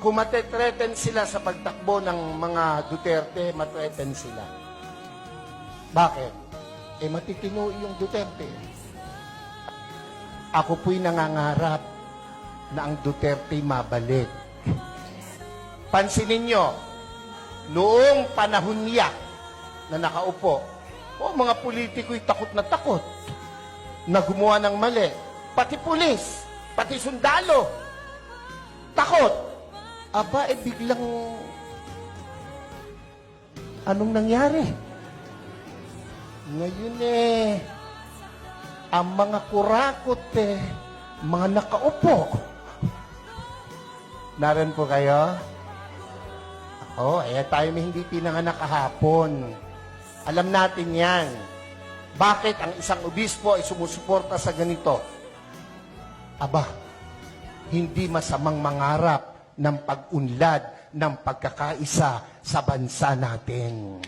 kung matetreten sila sa pagtakbo ng mga Duterte, matreten sila. Bakit? Eh, matitino yung Duterte. Ako po'y nangangarap na ang Duterte mabalik. Pansinin nyo, noong panahon niya na nakaupo, o mga politiko'y takot na takot na gumawa ng mali. Pati pulis, pati sundalo, takot. Aba, eh biglang... Anong nangyari? Ngayon eh, ang mga kurakot eh, mga nakaupo. Naran po kayo? Ako, eh tayo may hindi pinanganak kahapon. Alam natin yan. Bakit ang isang obispo ay sumusuporta sa ganito? Aba, hindi masamang mangarap ng pag-unlad ng pagkakaisa sa bansa natin.